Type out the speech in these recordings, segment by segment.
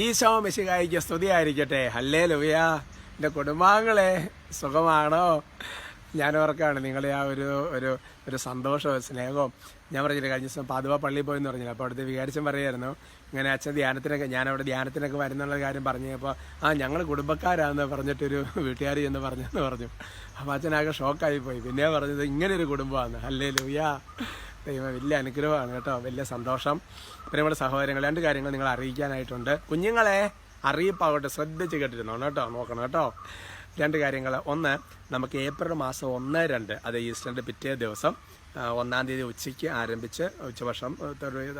ഈശോ സ്തുതി സ്തുതിയായിരിക്കട്ടെ ഹല്ലേ ലുവിയ എന്റെ കുടുംബാംഗങ്ങളെ സുഖമാണോ? ഞാൻ ഓർക്കാണ് നിങ്ങളെ ആ ഒരു ഒരു ഒരു സന്തോഷവും സ്നേഹവും ഞാൻ പറഞ്ഞില്ല കഴിഞ്ഞ ദിവസം പാതുവ പള്ളിയിൽ പോയെന്ന് പറഞ്ഞില്ല അപ്പോൾ അവിടുത്തെ വികാരിച്ചൻ പറയായിരുന്നു ഇങ്ങനെ അച്ഛൻ ധ്യാനത്തിനൊക്കെ ഞാൻ അവിടെ ധ്യാനത്തിനൊക്കെ വരുന്നുള്ള കാര്യം പറഞ്ഞപ്പോൾ ആ ഞങ്ങൾ കുടുംബക്കാരാന്ന് പറഞ്ഞിട്ടൊരു വീട്ടുകാരി എന്ന് പറഞ്ഞെന്ന് പറഞ്ഞു. അപ്പോൾ അച്ഛനാകെ ഷോക്കായി പോയി. പിന്നെ പറഞ്ഞത് ഇങ്ങനെ ഒരു കുടുംബമാണ്. അല്ലേ ലുവിയ ദൈവം വലിയ അനുഗ്രഹമാണ് കേട്ടോ. വലിയ സന്തോഷം. പ്രിയമുള്ള സഹോദരങ്ങൾ രണ്ട് കാര്യങ്ങൾ നിങ്ങൾ അറിയിക്കാനായിട്ടുണ്ട്. കുഞ്ഞുങ്ങളെ അറിയിപ്പാകട്ടെ ശ്രദ്ധിച്ച് കേട്ടിരുന്നോ? കേട്ടോ നോക്കണം കേട്ടോ. രണ്ട് കാര്യങ്ങൾ. ഒന്ന് നമുക്ക് ഏപ്രിൽ മാസം ഒന്ന് രണ്ട് അത് ഈസ്റ്ററിന്റെ പിറ്റേ ദിവസം ഒന്നാം തീയതി ഉച്ചയ്ക്ക് ആരംഭിച്ച് ഉച്ചഭക്ഷണം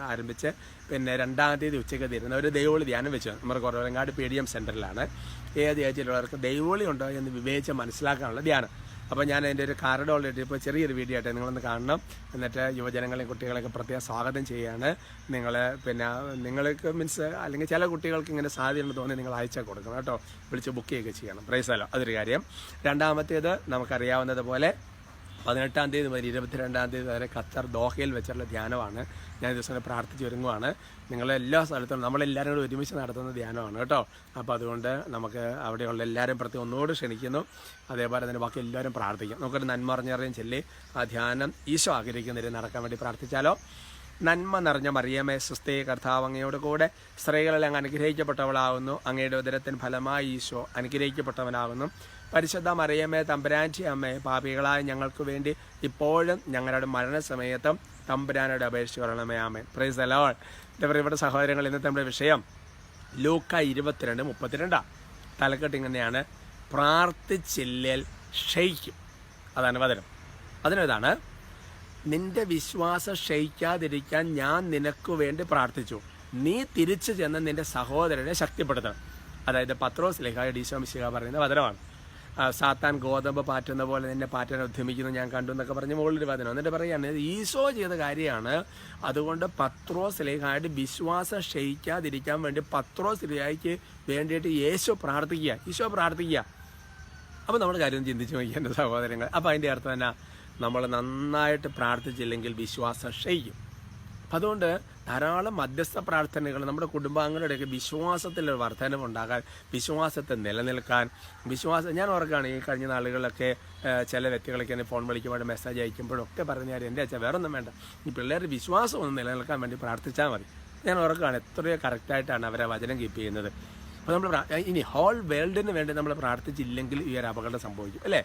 ആരംഭിച്ച് പിന്നെ രണ്ടാം തീയതി ഉച്ചയ്ക്ക് തീരുന്ന ഒരു ദൈവോളി ധ്യാനം വെച്ചു നമ്മുടെ കുറവലങ്ങാട് പി ഡി എം സെന്ററിലാണ് ഏത് ഏജിലുള്ളവർക്ക് ദൈവോളി ഉണ്ടോ എന്ന് വിവേചിച്ച് മനസ്സിലാക്കാനുള്ള ധ്യാനം. അപ്പോൾ ഞാൻ അതിന്റെ ഒരു കാർഡ് ഓൾറെഡി ഇപ്പോൾ ചെറിയൊരു വീഡിയോ ആയിട്ട് നിങ്ങളൊന്ന് കാണണം. എന്നിട്ട് യുവജനങ്ങളെയും കുട്ടികളെയൊക്കെ പ്രത്യേകം സ്വാഗതം ചെയ്യാണ്. നിങ്ങൾ പിന്നെ നിങ്ങൾക്ക് മീൻസ് അല്ലെങ്കിൽ ചില കുട്ടികൾക്ക് ഇങ്ങനെ സാധ്യതയുണ്ട് തോന്നി നിങ്ങൾ അയച്ചാൽ കൊടുക്കണം കേട്ടോ. വിളിച്ച് ബുക്ക് ചെയ്യുകയൊക്കെ ചെയ്യണം. അല്ല അതൊരു കാര്യം. രണ്ടാമത്തേത് നമുക്കറിയാവുന്നത് പോലെ പതിനെട്ടാം തീയതി മുതൽ ഇരുപത്തിരണ്ടാം തീയതി വരെ ഖത്തർ ദോഹയിൽ വെച്ചുള്ള ധ്യാനമാണ്. ഞാൻ ദിവസം പ്രാർത്ഥിച്ച് ഒരുങ്ങുവാണ്. നിങ്ങളെ എല്ലാ സ്ഥലത്തും നമ്മളെല്ലാവരും കൂടി ഒരുമിച്ച് നടത്തുന്ന ധ്യാനമാണ് കേട്ടോ. അപ്പോൾ അതുകൊണ്ട് നമുക്ക് അവിടെയുള്ള എല്ലാവരും പ്രത്യേകം ഒന്നുകൂടി ക്ഷണിക്കുന്നു. അതേപോലെ തന്നെ ബാക്കി എല്ലാവരും പ്രാർത്ഥിക്കും. നമുക്കൊരു നന്മ അറിഞ്ഞറിയും ചൊല്ലി ആ ധ്യാനം ഈശോ ആഗ്രഹിക്കുന്നതിൽ നടക്കാൻ വേണ്ടി പ്രാർത്ഥിച്ചാലോ? നന്മ നിറഞ്ഞ മറിയമേ സുസ്ഥേ കർത്താവ് അങ്ങയോട് കൂടെ സ്ത്രീകളിൽ അങ്ങ് അനുഗ്രഹിക്കപ്പെട്ടവളാകുന്നു അങ്ങയുടെ ഉദരത്തിന് ഫലമായി ഈശോ അനുഗ്രഹിക്കപ്പെട്ടവനാകുന്നു പരിശുദ്ധ മറിയമ്മേ തമ്പുരാന്റെ അമ്മയെ പാപികളായ ഞങ്ങൾക്ക് വേണ്ടി ഇപ്പോഴും ഞങ്ങളുടെ മരണസമയത്തും തമ്പുരാനോട് അപേക്ഷിച്ച് പറയണമേ ആമേ പ്രൈസ് അലോൾ എന്റെ പ്രിയപ്പെട്ട സഹോദരങ്ങൾ ഇന്നത്തെ നമ്മുടെ വിഷയം ലൂക്ക ഇരുപത്തിരണ്ട് മുപ്പത്തിരണ്ടാണ് തലക്കെട്ട് ഇങ്ങനെയാണ്. പ്രാർത്ഥിച്ചില്ലേൽ ക്ഷയിക്കും. അതാണ് വചനം. അതിനതാണ് നിന്റെ വിശ്വാസം ക്ഷയിക്കാതിരിക്കാൻ ഞാൻ നിനക്ക് വേണ്ടി പ്രാർത്ഥിച്ചു. നീ തിരിച്ചു ചെന്ന് നിന്റെ സഹോദരനെ ശക്തിപ്പെടുത്തണം. അതായത് പത്രോസ് ലേഖായ ഡീശോമിശിക പറയുന്ന വചനമാണ്. സാത്താൻ ഗോതമ്പ് പാറ്റുന്ന പോലെ നിന്നെ പാറ്റാൻ ഉദ്യമിക്കുന്നു ഞാൻ കണ്ടു എന്നൊക്കെ പറഞ്ഞ് മുകളിൽ വചനം. എന്നിട്ട് പറയുകയാണ് ഈശോ ചെയ്ത കാര്യമാണ്. അതുകൊണ്ട് പത്രോസ് ലേഖായിട്ട് വിശ്വാസം ക്ഷയിക്കാതിരിക്കാൻ വേണ്ടി പത്രോസ് ലേഖയ്ക്ക് വേണ്ടിയിട്ട് യേശോ പ്രാർത്ഥിക്കുക. ഈശോ പ്രാർത്ഥിക്കുക. അപ്പോൾ നമ്മൾ കാര്യം ചിന്തിച്ച് എന്റെ സഹോദരങ്ങൾ അപ്പോൾ അതിന്റെ അർത്ഥം എന്നാ നമ്മൾ നന്നായിട്ട് പ്രാർത്ഥിച്ചില്ലെങ്കിൽ വിശ്വാസം ക്ഷയിക്കും. അപ്പം അതുകൊണ്ട് ധാരാളം മധ്യസ്ഥ പ്രാർത്ഥനകൾ നമ്മുടെ കുടുംബാംഗങ്ങളുടെയൊക്കെ വിശ്വാസത്തിൽ ഒരു വർധനവുണ്ടാകാൻ വിശ്വാസത്തെ നിലനിൽക്കാൻ വിശ്വാസം ഞാൻ ഓർക്കുകയാണ് ഈ കഴിഞ്ഞ നാളുകളിലൊക്കെ ചില വ്യക്തികളൊക്കെ എന്നെ ഫോൺ വിളിക്കുമ്പോഴും മെസ്സേജ് അയക്കുമ്പോഴും ഒക്കെ പറഞ്ഞ കാര്യം എന്റെ അച്ഛൻ വേറെ ഒന്നും വേണ്ട. ഈ പിള്ളേരുടെ വിശ്വാസം ഒന്ന് നിലനിൽക്കാൻ വേണ്ടി പ്രാർത്ഥിച്ചാൽ മതി. ഞാൻ ഓർക്കുകയാണ് എത്രയോ കറക്റ്റായിട്ടാണ് അവരെ വചനം കീപ്പ് ചെയ്യുന്നത്. അപ്പോൾ നമ്മൾ ഇനി ഹോൾ വേൾഡിന് വേണ്ടി നമ്മൾ പ്രാർത്ഥിച്ചില്ലെങ്കിൽ ഈ ഒരു അപകടം സംഭവിക്കും അല്ലേ?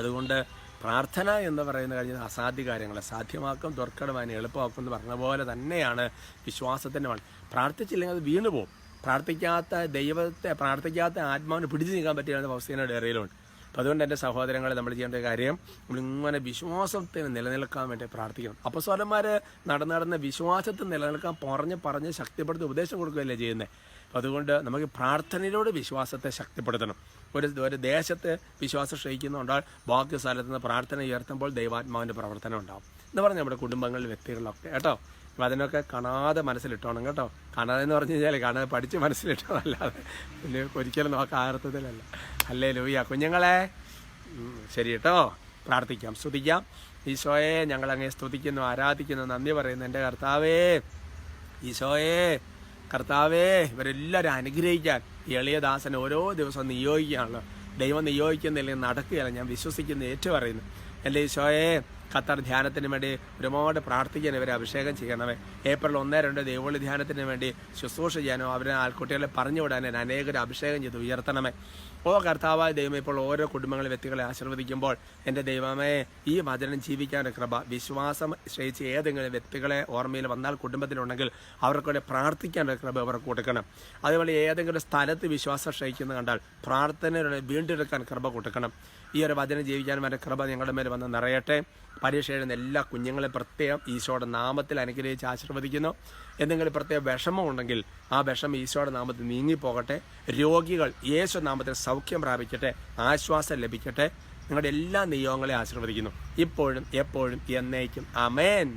അതുകൊണ്ട് പ്രാർത്ഥന എന്ന് പറയുന്ന കഴിഞ്ഞ അസാധ്യ കാര്യങ്ങളെ സാധ്യമാക്കും ദുർഘടമാൻ എളുപ്പമാക്കും എന്ന് പറഞ്ഞ പോലെ തന്നെയാണ് വിശ്വാസത്തിന്റെ വഴി പ്രാർത്ഥിച്ചില്ലെങ്കിൽ അത് വീണു പോകും പ്രാർത്ഥിക്കാത്ത ദൈവത്തെ പ്രാർത്ഥിക്കാത്ത ആത്മാവിന് പിടിച്ചു നീക്കാൻ പറ്റിയാണ് അവസ്ഥയുടെ ഇടയിലുണ്ട്. അപ്പം അതുകൊണ്ട് എന്റെ സഹോദരങ്ങളെ നമ്മൾ ചെയ്യേണ്ട കാര്യം നമ്മളിങ്ങനെ വിശ്വാസത്തിന് നിലനിൽക്കാൻ വേണ്ടി പ്രാർത്ഥിക്കണം. അപ്പസ്വലന്മാർ നടന്ന് നടന്ന വിശ്വാസത്തിൽ നിലനിൽക്കാൻ പറഞ്ഞ് പറഞ്ഞ് ശക്തിപ്പെടുത്തി ഉപദേശം കൊടുക്കുകയല്ലേ ചെയ്യുന്നത് അതുകൊണ്ട് നമുക്ക് പ്രാർത്ഥനയിലൂടെ വിശ്വാസത്തെ ശക്തിപ്പെടുത്തണം. ഒരു ഒരു ദേശത്ത് വിശ്വാസം ക്ഷയിക്കുന്നുണ്ടാൽ ബാക്കി സ്ഥലത്ത് നിന്ന് പ്രാർത്ഥന ഉയർത്തുമ്പോൾ ദൈവാത്മാവിന്റെ പ്രവർത്തനം ഉണ്ടാവും. എന്ന് പറഞ്ഞാൽ നമ്മുടെ കുടുംബങ്ങളിൽ വ്യക്തികളിലൊക്കെ കേട്ടോ? അപ്പോൾ അതിനൊക്കെ കാണാതെ മനസ്സിലിട്ടോണം കേട്ടോ? കാണാതെ എന്ന് പറഞ്ഞു കഴിഞ്ഞാൽ കാണാതെ പഠിച്ച് മനസ്സിലിട്ടതല്ലാതെ. പിന്നെ ഒരിക്കലും നോക്കാൻ അർത്ഥത്തിലല്ല അല്ലേ ലൂയ കുഞ്ഞുങ്ങളെ ശരി കേട്ടോ? പ്രാർത്ഥിക്കാം സ്തുതിക്കാം. ഈശോയെ ഞങ്ങൾ അങ്ങേ സ്തുതിക്കുന്നു ആരാധിക്കുന്നു നന്ദി പറയുന്നു എന്റെ കർത്താവേ. ഈശോയെ കർത്താവേ ഇവരെല്ലാവരും അനുഗ്രഹിക്കാൻ ഈ എളിയദാസനെ ഓരോ ദിവസവും നിയോഗിക്കുകയാണല്ലോ. ദൈവം നിയോഗിക്കുന്നില്ലെങ്കിൽ നടക്കുകയല്ല. ഞാൻ വിശ്വസിക്കുന്ന ഏറ്റവും അറിയുന്നു എന്റെ ഈശോയെ ഖത്തർ ധ്യാനത്തിന് വേണ്ടി ഒരുപാട് പ്രാർത്ഥിക്കാൻ ഇവരെ അഭിഷേകം ചെയ്യണമേ ഏപ്രിൽ ഒന്ന് രണ്ട് ദേവോളി ധ്യാനത്തിന് വേണ്ടി ശുശ്രൂഷ ചെയ്യാനോ അവരെ ആൾക്കുട്ടികളെ പറഞ്ഞു വിടാൻ അനേകരെ അഭിഷേകം ചെയ്ത് ഉയർത്തണമേ. ഓ കർത്താവായ ദൈവം ഇപ്പോൾ ഓരോ കുടുംബങ്ങളെ വ്യക്തികളെ ആശീർവദിക്കുമ്പോൾ എന്റെ ദൈവമേ ഈ വചനം ജീവിക്കാനുള്ള കൃപ വിശ്വാസം ശ്രയിച്ച് ഏതെങ്കിലും വ്യക്തികളെ ഓർമ്മയിൽ വന്നാൽ കുടുംബത്തിലുണ്ടെങ്കിൽ അവർക്കൂടെ പ്രാർത്ഥിക്കാനുള്ള കൃപ അവർക്ക് കൊടുക്കണം. അതുപോലെ ഏതെങ്കിലും സ്ഥലത്ത് വിശ്വാസം ക്ഷയിക്കുന്നത് കണ്ടാൽ പ്രാർത്ഥനയുടെ വീണ്ടെടുക്കാൻ കൃപ കൊടുക്കണം. ഈ ഒരു വചനം ജീവിക്കാൻ എന്റെ കൃപ ഞങ്ങളുടെ മേൽ വന്ന് നിറയട്ടെ. പരീക്ഷ എഴുതുന്ന എല്ലാ കുഞ്ഞുങ്ങളെ പ്രത്യേകം ഈശോയുടെ നാമത്തിൽ അനുഗ്രഹിച്ച് ആശീർവദിക്കുന്നു. എന്തെങ്കിലും പ്രത്യേക വിഷമം ഉണ്ടെങ്കിൽ ആ വിഷമം ഈശോയുടെ നാമത്തിൽ നീങ്ങിപ്പോകട്ടെ. രോഗികൾ യേശു നാമത്തിൽ സൗഖ്യം പ്രാപിക്കട്ടെ ആശ്വാസം ലഭിക്കട്ടെ. നിങ്ങളുടെ എല്ലാ നിയോഗങ്ങളെ ആശീർവദിക്കുന്നു. ഇപ്പോഴും എപ്പോഴും എന്നേക്കും. അമേൻ